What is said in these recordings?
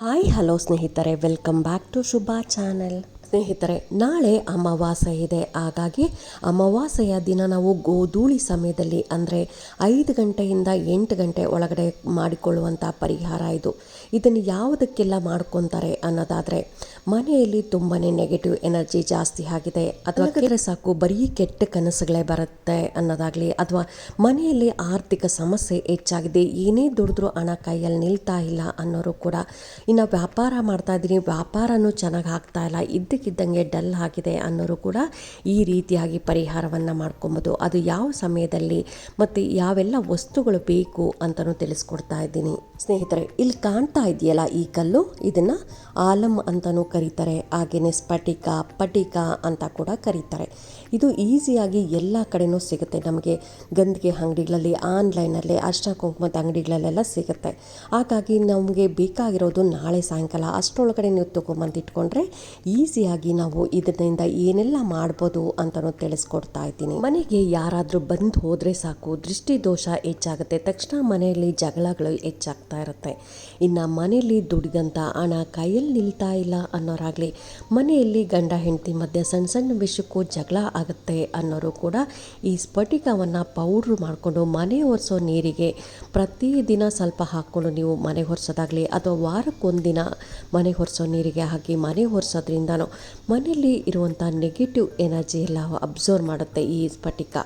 Hi, hello ಸ್ನೇಹಿತರೆ, welcome back to Shubha channel. ಸ್ನೇಹಿತರೆ, ನಾಳೆ ಅಮಾವಾಸ್ಯೆ ಇದೆ. ಹಾಗಾಗಿ ಅಮಾವಾಸ್ಯೆಯ ದಿನ ನಾವು ಗೋಧೂಳಿ ಸಮಯದಲ್ಲಿ, ಅಂದರೆ ಐದು ಗಂಟೆಯಿಂದ ಎಂಟು ಗಂಟೆ ಒಳಗಡೆ ಮಾಡಿಕೊಳ್ಳುವಂಥ ಪರಿಹಾರ ಇದು. ಇದನ್ನು ಯಾವುದಕ್ಕೆಲ್ಲ ಮಾಡ್ಕೊತಾರೆ ಅನ್ನೋದಾದರೆ ಮನೆಯಲ್ಲಿ ತುಂಬಾ ನೆಗೆಟಿವ್ ಎನರ್ಜಿ ಜಾಸ್ತಿ ಆಗಿದೆ. ಅಥವಾ ಸಾಕು ಬರೀ ಕೆಟ್ಟ ಕನಸುಗಳೇ ಬರುತ್ತೆ ಅನ್ನೋದಾಗಲಿ ಅಥವಾ ಮನೆಯಲ್ಲಿ ಆರ್ಥಿಕ ಸಮಸ್ಯೆ ಹೆಚ್ಚಾಗಿದೆ ಏನೇ ದುಡಿದ್ರೂ ಹಣ ಕೈಯಲ್ಲಿ ನಿಲ್ತಾ ಇಲ್ಲ ಅನ್ನೋರು ಕೂಡ ಇನ್ನು ವ್ಯಾಪಾರ ಮಾಡ್ತಾ ಇದ್ದೀನಿ ವ್ಯಾಪಾರನೂ ಚೆನ್ನಾಗಿ ಆಗ್ತಾ ಇಲ್ಲ ಇದ್ದಕ್ಕಿದ್ದಂಗೆ ಡಲ್ ಆಗಿದೆ ಅನ್ನೋರು ಕೂಡ ಈ ರೀತಿಯಾಗಿ ಪರಿಹಾರವನ್ನು ಮಾಡ್ಕೊಬೋದು. ಅದು ಯಾವ ಸಮಯದಲ್ಲಿ ಮತ್ತು ಯಾವೆಲ್ಲ ವಸ್ತುಗಳು ಬೇಕು ಅಂತಲೂ ತಿಳಿಸ್ಕೊಡ್ತಾ ಇದ್ದೀನಿ. ಸ್ನೇಹಿತರೆ ಇಲ್ಲಿ ಕಾಣ್ತಾ ಇದೆಯಲ್ಲ ಈ ಕಲ್ಲು? ಇದನ್ನು ಆಲಂ ಅಂತಲೂ ಕರೀತಾರೆ. ಹಾಗೆಯೇ ಸ್ಫಟಿಕ ಪಟಿಕ ಅಂತ ಕೂಡ ಕರೀತಾರೆ. ಇದು ಈಸಿಯಾಗಿ ಎಲ್ಲ ಕಡೆನೂ ಸಿಗುತ್ತೆ. ನಮಗೆ ಗಂದಿಗೆ ಅಂಗಡಿಗಳಲ್ಲಿ, ಆನ್ಲೈನಲ್ಲಿ ಅರ್ಶಿನ ಕುಂಕುಮದ ಅಂಗಡಿಗಳಲ್ಲೆಲ್ಲ ಸಿಗುತ್ತೆ. ಹಾಗಾಗಿ ನಮಗೆ ಬೇಕಾಗಿರೋದು ನಾಳೆ ಸಾಯಂಕಾಲ ಅಷ್ಟರೊಳಗಡೆ ನೀವು ತಗೊಂಬಂದಿಟ್ಕೊಂಡ್ರೆ ಈಸಿಯಾಗಿ ನಾವು ಇದರಿಂದ ಏನೆಲ್ಲ ಮಾಡ್ಬೋದು ಅಂತಲೂ ತಿಳಿಸ್ಕೊಡ್ತಾ ಇದ್ದೀನಿ. ಮನೆಗೆ ಯಾರಾದರೂ ಬಂದು ಹೋದರೆ ಸಾಕು ದೃಷ್ಟಿ ದೋಷ ಹೆಚ್ಚಾಗುತ್ತೆ, ತಕ್ಷಣ ಮನೆಯಲ್ಲಿ ಜಗಳಗಳು ಹೆಚ್ಚಾಗ್ತಾ ಇರುತ್ತೆ. ಇನ್ನು ಮನೆಯಲ್ಲಿ ದುಡಿದಂಥ ಹಣ ಕೈಯಲ್ಲಿ ನಿಲ್ತಾ ಇಲ್ಲ ಅನ್ನೋರಾಗಲಿ, ಮನೆಯಲ್ಲಿ ಗಂಡ, ಹೆಂಡತಿ ಮಧ್ಯೆ ಸಣ್ಣ ಸಣ್ಣ ವಿಷಯಕ್ಕೂ ಜಗಳ ಆಗುತ್ತೆ ಅನ್ನೋರು ಕೂಡ ಈ ಸ್ಫಟಿಕವನ್ನು ಪೌಡ್ರ್ ಮಾಡಿಕೊಂಡು ಮನೆ ಒರೆಸೋ ನೀರಿಗೆ ಪ್ರತಿದಿನ ಸ್ವಲ್ಪ ಹಾಕ್ಕೊಂಡು ನೀವು ಮನೆ ಒರೆಸೋದಾಗಲಿ ಅಥವಾ ವಾರಕ್ಕೊಂದಿನ ಮನೆ ಒರೆಸೋ ನೀರಿಗೆ ಹಾಕಿ ಮನೆ ಒರೆಸೋದ್ರಿಂದನೂ ಮನೆಯಲ್ಲಿ ಇರುವಂಥ ನೆಗೆಟಿವ್ ಎನರ್ಜಿ ಎಲ್ಲ ಅಬ್ಸರ್ವ್ ಮಾಡುತ್ತೆ ಈ ಸ್ಫಟಿಕ.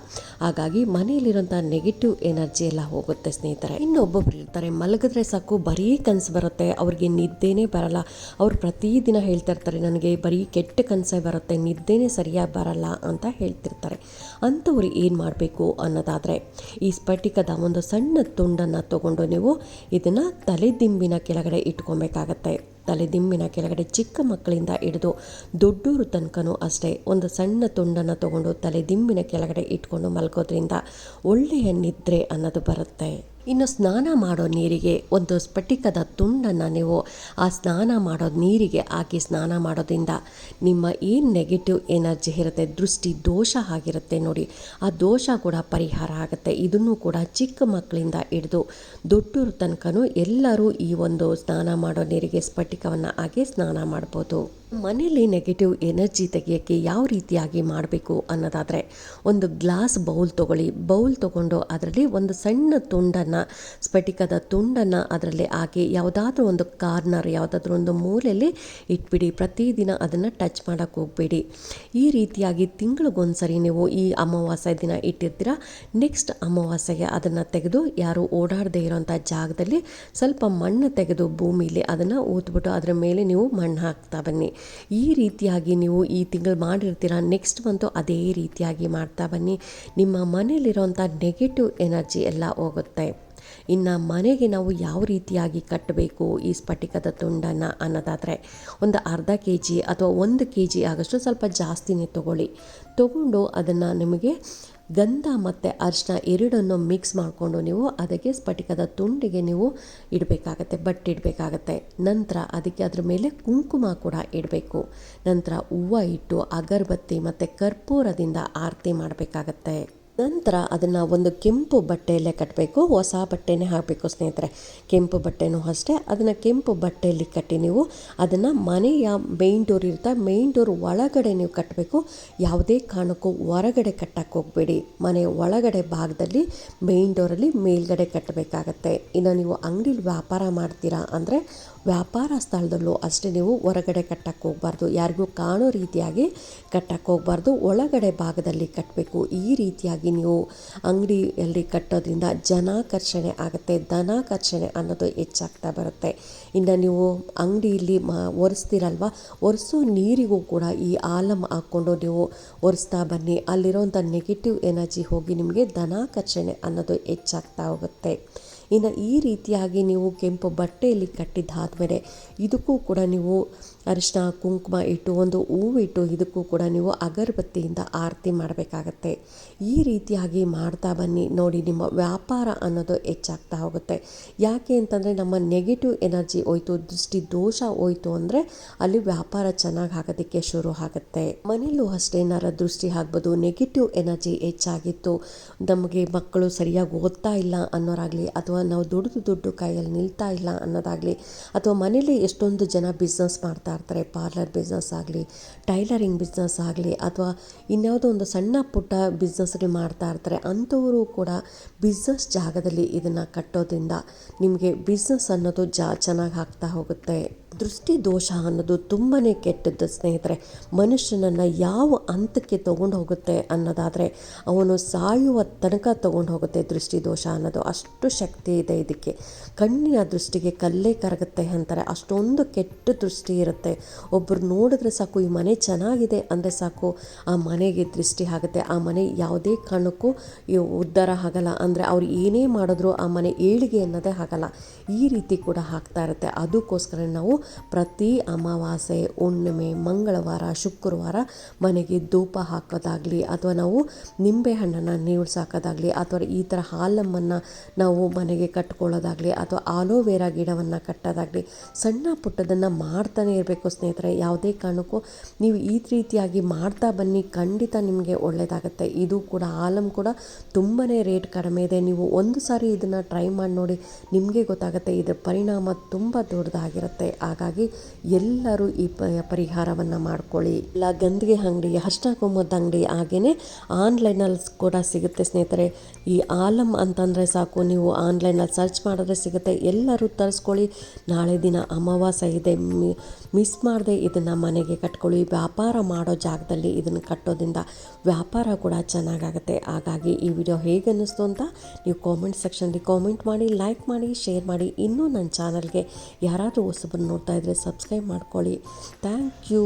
ಹಾಗಾಗಿ ಮನೆಯಲ್ಲಿರುವಂಥ ನೆಗೆಟಿವ್ ಎನರ್ಜಿ ಎಲ್ಲ ಹೋಗುತ್ತೆ ಸ್ನೇಹಿತರೆ. ಇನ್ನೊಬ್ಬೊಬ್ರು ಇರ್ತಾರೆ ಮಲಗಿದ್ರೆ ಸಾಕು, ಬರೀ ಕನಸು ಬರುತ್ತೆ, ಅವ್ರಿಗೆ ನಿದ್ದೆನೇ ಬರಲ್ಲ. ಅವ್ರು ಪ್ರತಿದಿನ ಹೇಳ್ತಾ ಇರ್ತಾರೆ, ನನಗೆ ಬರೀ ಕೆಟ್ಟ ಕನಸೇ ಬರುತ್ತೆ, ನಿದ್ದೆನೇ ಸರಿಯಾಗಿ ಬರಲ್ಲ ಅಂತ. ಹೇಳ್ತಿರ್ತಾರೆ. ಅಂಥವ್ರು ಏನು ಮಾಡಬೇಕು ಅನ್ನೋದಾದರೆ, ಈ ಸ್ಫಟಿಕದ ಒಂದು ಸಣ್ಣ ತುಂಡನ್ನು ತಗೊಂಡು ನೀವು ಇದನ್ನು ತಲೆದಿಂಬಿನ ಕೆಳಗಡೆ ಇಟ್ಕೊಬೇಕಾಗತ್ತೆ. ತಲೆದಿಂಬಿನ ಕೆಳಗಡೆ ಚಿಕ್ಕ ಮಕ್ಕಳಿಂದ ಹಿಡಿದು ದೊಡ್ಡೂರು ತನಕನೂ ಅಷ್ಟೇ, ಒಂದು ಸಣ್ಣ ತುಂಡನ್ನು ತಗೊಂಡು ತಲೆದಿಂಬಿನ ಕೆಳಗಡೆ ಇಟ್ಕೊಂಡು ಮಲ್ಗೋದ್ರಿಂದ ಒಳ್ಳೆಯ ನಿದ್ರೆ ಅನ್ನೋದು ಬರುತ್ತೆ. ಇನ್ನು ಸ್ನಾನ ಮಾಡೋ ನೀರಿಗೆ ಒಂದು ಸ್ಫಟಿಕದ ತುಂಡನ್ನು ನೀವು ಆ ಸ್ನಾನ ಮಾಡೋ ನೀರಿಗೆ ಹಾಕಿ ಸ್ನಾನ ಮಾಡೋದ್ರಿಂದ ನಿಮ್ಮ ಏನು ನೆಗೆಟಿವ್ ಎನರ್ಜಿ ಇರುತ್ತೆ, ದೃಷ್ಟಿ ದೋಷ ಆಗಿರುತ್ತೆ ನೋಡಿ. ಆ ದೋಷ ಕೂಡ ಪರಿಹಾರ ಆಗುತ್ತೆ. ಇದನ್ನು ಕೂಡ ಚಿಕ್ಕ ಮಕ್ಕಳಿಂದ ಹಿಡಿದು ದೊಡ್ಡವ್ರ ತನಕನೂ ಎಲ್ಲರೂ ಈ ಒಂದು ಸ್ನಾನ ಮಾಡೋ ನೀರಿಗೆ ಸ್ಫಟಿಕವನ್ನು ಹಾಕಿ ಸ್ನಾನ ಮಾಡ್ಬೋದು. ಮನೆಯಲ್ಲಿ ನೆಗೆಟಿವ್ ಎನರ್ಜಿ ತೆಗೆಯೋಕ್ಕೆ ಯಾವ ರೀತಿಯಾಗಿ ಮಾಡಬೇಕು ಅನ್ನೋದಾದರೆ, ಒಂದು ಗ್ಲಾಸ್ ಬೌಲ್ ತೊಗೊಳ್ಳಿ. ಬೌಲ್ ತೊಗೊಂಡು ಅದರಲ್ಲಿ ಒಂದು ಸಣ್ಣ ತುಂಡನ್ನು, ಸ್ಫಟಿಕದ ತುಂಡನ್ನು ಅದರಲ್ಲಿ ಹಾಕಿ, ಯಾವುದಾದ್ರೂ ಒಂದು ಕಾರ್ನರ್ ಯಾವುದಾದ್ರೂ ಒಂದು ಮೂಲೆಯಲ್ಲಿ ಇಟ್ಬಿಡಿ. ಪ್ರತಿದಿನ ಅದನ್ನು ಟಚ್ ಮಾಡೋಕ್ಕೆ ಹೋಗಬೇಡಿ. ಈ ರೀತಿಯಾಗಿ ತಿಂಗಳಿಗೊಂದ್ಸರಿ ನೀವು ಈ ಅಮಾವಾಸ್ಯೆ ದಿನ ಇಟ್ಟಿರ್ತೀರ? ನೆಕ್ಸ್ಟ್ ಅಮಾವಾಸ್ಯೆಗೆ ಅದನ್ನು ತೆಗೆದು ಯಾರು ಓಡಾಡದೇ ಇರೋಂಥ ಜಾಗದಲ್ಲಿ ಸ್ವಲ್ಪ ಮಣ್ಣು ತೆಗೆದು ಭೂಮಿಲಿ ಅದನ್ನು ಊದ್ಬಿಟ್ಟು ಅದರ ಮೇಲೆ ನೀವು ಮಣ್ಣು ಹಾಕ್ತಾ ಬನ್ನಿ. ಈ ರೀತಿಯಾಗಿ ನೀವು ಈ ತಿಂಗಳು ಮಾಡಿರ್ತೀರ ನೆಕ್ಸ್ಟ್ ಮಂತು ಅದೇ ರೀತಿಯಾಗಿ ಮಾಡ್ತಾ ಬನ್ನಿ. ನಿಮ್ಮ ಮನೇಲಿರೋಂಥ ನೆಗೆಟಿವ್ ಎನರ್ಜಿ ಎಲ್ಲ ಹೋಗುತ್ತೆ. ಇನ್ನು ಮನೆಗೆ ನಾವು ಯಾವ ರೀತಿಯಾಗಿ ಕಟ್ಟಬೇಕು ಈ ಸ್ಫಟಿಕದ ತುಂಡನ್ನು ಅನ್ನೋದಾದರೆ, ಒಂದು ಅರ್ಧ ಕೆ ಜಿ ಅಥವಾ ಒಂದು ಕೆ ಜಿ ಆಗಷ್ಟು ಸ್ವಲ್ಪ ಜಾಸ್ತಿನೇ ತೊಗೊಳ್ಳಿ. ತಗೊಂಡು ಅದನ್ನು ನಿಮಗೆ ಗಂಧ ಮತ್ತು ಅರಿಶಿನ ಎರಡನ್ನು ಮಿಕ್ಸ್ ಮಾಡಿಕೊಂಡು ನೀವು ಅದಕ್ಕೆ ಸ್ಫಟಿಕದ ತುಂಡಿಗೆ ನೀವು ಇಡಬೇಕಾಗತ್ತೆ, ಬಟ್ಟೆ ಇಡಬೇಕಾಗತ್ತೆ. ನಂತರ ಅದಕ್ಕೆ ಅದ್ರ ಮೇಲೆ ಕುಂಕುಮ ಕೂಡ ಇಡಬೇಕು. ನಂತರ ಹೂವು ಇಟ್ಟು ಅಗರಬತ್ತಿ ಮತ್ತು ಕರ್ಪೂರದಿಂದ ಆರತಿ ಮಾಡಬೇಕಾಗತ್ತೆ. ನಂತರ ಅದನ್ನು ಒಂದು ಕೆಂಪು ಬಟ್ಟೆಯಲ್ಲೇ ಕಟ್ಟಬೇಕು ಹೊಸ ಬಟ್ಟೆನೇ ಹಾಕಬೇಕು ಸ್ನೇಹಿತರೆ. ಕೆಂಪು ಬಟ್ಟೆನೂ ಅಷ್ಟೇ, ಅದನ್ನು ಕೆಂಪು ಬಟ್ಟೆಯಲ್ಲಿ ಕಟ್ಟಿ ನೀವು ಅದನ್ನು ಮನೆಯ ಮೇಯ್ನ್ ಡೋರ್ ಇರುತ್ತೆ ಮೇಯ್ನ್ ಡೋರ್ ಒಳಗಡೆ ನೀವು ಕಟ್ಟಬೇಕು ಯಾವುದೇ ಕಾರಣಕ್ಕೂ ಹೊರಗಡೆ ಕಟ್ಟಕ್ಕೆ ಹೋಗಬೇಡಿ. ಮನೆಯ ಒಳಗಡೆ ಭಾಗದಲ್ಲಿ ಮೇಯ್ನ್ ಡೋರಲ್ಲಿ ಮೇಲ್ಗಡೆ ಕಟ್ಟಬೇಕಾಗತ್ತೆ. ಇನ್ನು ನೀವು ಅಂಗಡಿಲಿ ವ್ಯಾಪಾರ ಮಾಡ್ತೀರಾ ಅಂದರೆ ವ್ಯಾಪಾರ ಸ್ಥಳದಲ್ಲೂ ಅಷ್ಟೇ ನೀವು ಹೊರಗಡೆ ಕಟ್ಟಕ್ಕೆ ಹೋಗಬಾರ್ದು. ಯಾರಿಗೂ ಕಾಣೋ ರೀತಿಯಾಗಿ ಕಟ್ಟಕ್ಕೆ ಹೋಗಬಾರ್ದು. ಒಳಗಡೆ ಭಾಗದಲ್ಲಿ ಕಟ್ಟಬೇಕು ಈ ರೀತಿಯಾಗಿ ನೀವು ಅಂಗಡಿಯಲ್ಲಿ ಕಟ್ಟೋದ್ರಿಂದ ಜನಾಕರ್ಷಣೆ ಆಗುತ್ತೆ ಧನಾಕರ್ಷಣೆ ಅನ್ನೋದು ಹೆಚ್ಚಾಗ್ತಾ ಬರುತ್ತೆ. ಇನ್ನು ನೀವು ಅಂಗಡಿಯಲ್ಲಿ ಮ, ಒರೆಸ್ತೀರಲ್ವ? ಒರೆಸೋ ನೀರಿಗೂ ಕೂಡ ಈ ಆಲಮ್ ಹಾಕ್ಕೊಂಡು ನೀವು ಒರೆಸ್ತಾ ಬನ್ನಿ. ಅಲ್ಲಿರೋಂಥ ನೆಗೆಟಿವ್ ಎನರ್ಜಿ ಹೋಗಿ ನಿಮಗೆ ಧನಾಕರ್ಷಣೆ ಅನ್ನೋದು ಹೆಚ್ಚಾಗ್ತಾ ಹೋಗುತ್ತೆ. ಇನ್ನು ಈ ರೀತಿಯಾಗಿ ನೀವು ಕೆಂಪು ಬಟ್ಟೆಯಲ್ಲಿ ಕಟ್ಟಿದ್ದಾದಮೇಲೆ ಇದಕ್ಕೂ ಕೂಡ ನೀವು ಅರಿಶಿನ ಕುಂಕುಮ ಇಟ್ಟು ಒಂದು ಹೂವಿಟ್ಟು ಇದಕ್ಕೂ ಕೂಡ ನೀವು ಅಗರಬತ್ತಿಯಿಂದ ಆರತಿ ಮಾಡಬೇಕಾಗತ್ತೆ. ಈ ರೀತಿಯಾಗಿ ಮಾಡ್ತಾ ಬನ್ನಿ. ನೋಡಿ, ನಿಮ್ಮ ವ್ಯಾಪಾರ ಅನ್ನೋದು ಹೆಚ್ಚಾಗ್ತಾ ಹೋಗುತ್ತೆ. ಯಾಕೆ ಅಂತಂದರೆ ನಮ್ಮ ನೆಗೆಟಿವ್ ಎನರ್ಜಿ ಹೋಯ್ತು, ದೃಷ್ಟಿ ದೋಷ ಹೋಯ್ತು ಅಂದರೆ ಅಲ್ಲಿ ವ್ಯಾಪಾರ ಚೆನ್ನಾಗಿ ಆಗೋದಕ್ಕೆ ಶುರು ಆಗುತ್ತೆ. ಮನೆಯಲ್ಲೂ ಅಷ್ಟೇ ದೃಷ್ಟಿ ಆಗ್ಬೋದು ನೆಗೆಟಿವ್ ಎನರ್ಜಿ ಹೆಚ್ಚಾಗಿತ್ತು. ನಮಗೆ ಮಕ್ಕಳು ಸರಿಯಾಗಿ ಓದ್ತಾ ಇಲ್ಲ ಅನ್ನೋರಾಗಲಿ, ಅಥವಾ ನಾವು ದುಡಿದು ದುಡ್ಡು ಕೈಯಲ್ಲಿ ನಿಲ್ತಾ ಇಲ್ಲ ಅನ್ನೋದಾಗಲಿ ಅಥವಾ ಮನೇಲಿ ಎಷ್ಟೊಂದು ಜನ ಬಿಸ್ನೆಸ್ ಮಾಡ್ತಾ ಇರ್ತಾರೆ ಪಾರ್ಲರ್ ಬಿಸ್ನೆಸ್ ಆಗಲಿ ಟೈಲರಿಂಗ್ ಬಿಸ್ನೆಸ್ ಆಗಲಿ ಅಥವಾ ಇನ್ಯಾವುದೋ ಒಂದು ಸಣ್ಣ ಪುಟ್ಟ ಬಿಸ್ನೆಸ್ಗಳು ಮಾಡ್ತಾ ಇರ್ತಾರೆ, ಅಂಥವರು ಕೂಡ ಬಿಸ್ನೆಸ್ ಜಾಗದಲ್ಲಿ ಇದನ್ನು ಕಟ್ಟೋದ್ರಿಂದ ನಿಮಗೆ ಬಿಸ್ನೆಸ್ ಅನ್ನೋದು ಜಾ, ಚೆನ್ನಾಗಿ ಆಗ್ತಾ ಹೋಗುತ್ತೆ. ದೃಷ್ಟಿ ದೋಷ ಅನ್ನೋದು ತುಂಬಾ ಕೆಟ್ಟದ್ದು, ಸ್ನೇಹಿತರೆ. ಮನುಷ್ಯನನ್ನು ಯಾವ ಹಂತಕ್ಕೆ ತಗೊಂಡು ಹೋಗುತ್ತೆ ಅನ್ನೋದಾದರೆ, ಅವನು ಸಾಯುವ ತನಕ ತಗೊಂಡು ಹೋಗುತ್ತೆ ದೃಷ್ಟಿ ದೋಷ ಅನ್ನೋದು. ಅಷ್ಟು ಶಕ್ತಿ ಇದೆ ಇದಕ್ಕೆ. ಕಣ್ಣಿನ ದೃಷ್ಟಿಗೆ ಕಲ್ಲೇ ಕರಗುತ್ತೆ ಅಂತಾರೆ. ಅಷ್ಟೊಂದು ಕೆಟ್ಟ ದೃಷ್ಟಿ ಇರುತ್ತೆ. ಒಬ್ಬರು ನೋಡಿದ್ರೆ ಸಾಕು, ಈ ಮನೆ ಚೆನ್ನಾಗಿದೆ ಅಂದರೆ ಸಾಕು, ಆ ಮನೆಗೆ ದೃಷ್ಟಿ ಆಗುತ್ತೆ. ಆ ಮನೆ ಯಾವುದೇ ಕಾರಣಕ್ಕೂ ಉದ್ಧಾರ ಆಗಲ್ಲ ಅಂದರೆ ಅವ್ರು ಏನೇ ಮಾಡಿದ್ರು ಆ ಮನೆ ಏಳಿಗೆ ಅನ್ನೋದೇ ಆಗಲ್ಲ. ಈ ರೀತಿ ಕೂಡ ಆಗ್ತಾ ಇರುತ್ತೆ. ಅದಕ್ಕೋಸ್ಕರ ನಾವು ಪ್ರತಿ ಅಮಾವಾಸ್ಯೆ, ಹುಣ್ಣಿಮೆ, ಮಂಗಳವಾರ, ಶುಕ್ರವಾರ ಮನೆಗೆ ಧೂಪ ಹಾಕೋದಾಗಲಿ ಅಥವಾ ನಾವು ನಿಂಬೆ ಹಣ್ಣನ್ನು ನೀವ್ಸಾಕೋದಾಗಲಿ ಅಥವಾ ಈ ಥರ ಹಾಲಮ್ಮನ್ನು ನಾವು ಮನೆಗೆ ಕಟ್ಕೊಳ್ಳೋದಾಗಲಿ ಅಥವಾ ಆಲೋವೆರಾ ಗಿಡವನ್ನು ಕಟ್ಟೋದಾಗಲಿ ಸಣ್ಣ ಪುಟ್ಟದನ್ನು ಮಾಡ್ತಾನೆ ಇರಬೇಕು ಸ್ನೇಹಿತರೆ. ಯಾವುದೇ ಕಾರಣಕ್ಕೂ ನೀವು ಈ ರೀತಿಯಾಗಿ ಮಾಡ್ತಾ ಬನ್ನಿ, ಖಂಡಿತ ನಿಮಗೆ ಒಳ್ಳೆಯದಾಗುತ್ತೆ. ಇದು ಕೂಡ ಆಲಮ್ ಕೂಡ ತುಂಬಾ ರೇಟ್ ಕಡಿಮೆ ಇದೆ. ನೀವು ಒಂದು ಸಾರಿ ಇದನ್ನು ಟ್ರೈ ಮಾಡಿ ನೋಡಿ ನಿಮಗೆ ಗೊತ್ತಾಗುತ್ತೆ. ಇದರ ಪರಿಣಾಮ ತುಂಬ ದೊಡ್ಡದಾಗಿರುತ್ತೆ. ಹಾಗಾಗಿ ಎಲ್ಲರೂ ಈ ಪರಿಹಾರವನ್ನು ಮಾಡ್ಕೊಳ್ಳಿ. ಇಲ್ಲ, ಗಂದಿಗೆ ಅಂಗಡಿ, ಅಷ್ಟಕೊಂಬತ್ತು ಅಂಗಡಿ ಹಾಗೇ ಆನ್ಲೈನಲ್ಲಿ ಕೂಡ ಸಿಗುತ್ತೆ ಸ್ನೇಹಿತರೆ. ಈ ಆಲಮ್ ಅಂತಂದರೆ ಸಾಕು, ನೀವು ಆನ್ಲೈನಲ್ಲಿ ಸರ್ಚ್ ಮಾಡಿದ್ರೆ ಸಿಗುತ್ತೆ. ಎಲ್ಲರೂ ತರಿಸ್ಕೊಳ್ಳಿ. ನಾಳೆ ದಿನ ಅಮಾವಾಸ್ಯ ಇದೆ. ಮಿಸ್ ಮಾಡದೆ ಇದನ್ನು ಮನೆಗೆ ಕಟ್ಕೊಳ್ಳಿ. ವ್ಯಾಪಾರ ಮಾಡೋ ಜಾಗದಲ್ಲಿ ಇದನ್ನು ಕಟ್ಟೋದ್ರಿಂದ ವ್ಯಾಪಾರ ಕೂಡ ಚೆನ್ನಾಗಾಗುತ್ತೆ. ಹಾಗಾಗಿ ಈ ವಿಡಿಯೋ ಹೇಗೆ ಅನ್ನಿಸ್ತು ಅಂತ ನೀವು ಕಾಮೆಂಟ್ ಸೆಕ್ಷನಲ್ಲಿ ಕಾಮೆಂಟ್ ಮಾಡಿ ಲೈಕ್ ಮಾಡಿ ಶೇರ್ ಮಾಡಿ. ಇನ್ನೂ ನನ್ನ ಚಾನಲ್ಗೆ ಯಾರಾದರೂ ಹೊಸಬರು ನೋಡ್ತಾ ಇದ್ದರೆ ಸಬ್ಸ್ಕ್ರೈಬ್ ಮಾಡ್ಕೊಳ್ಳಿ. Thank you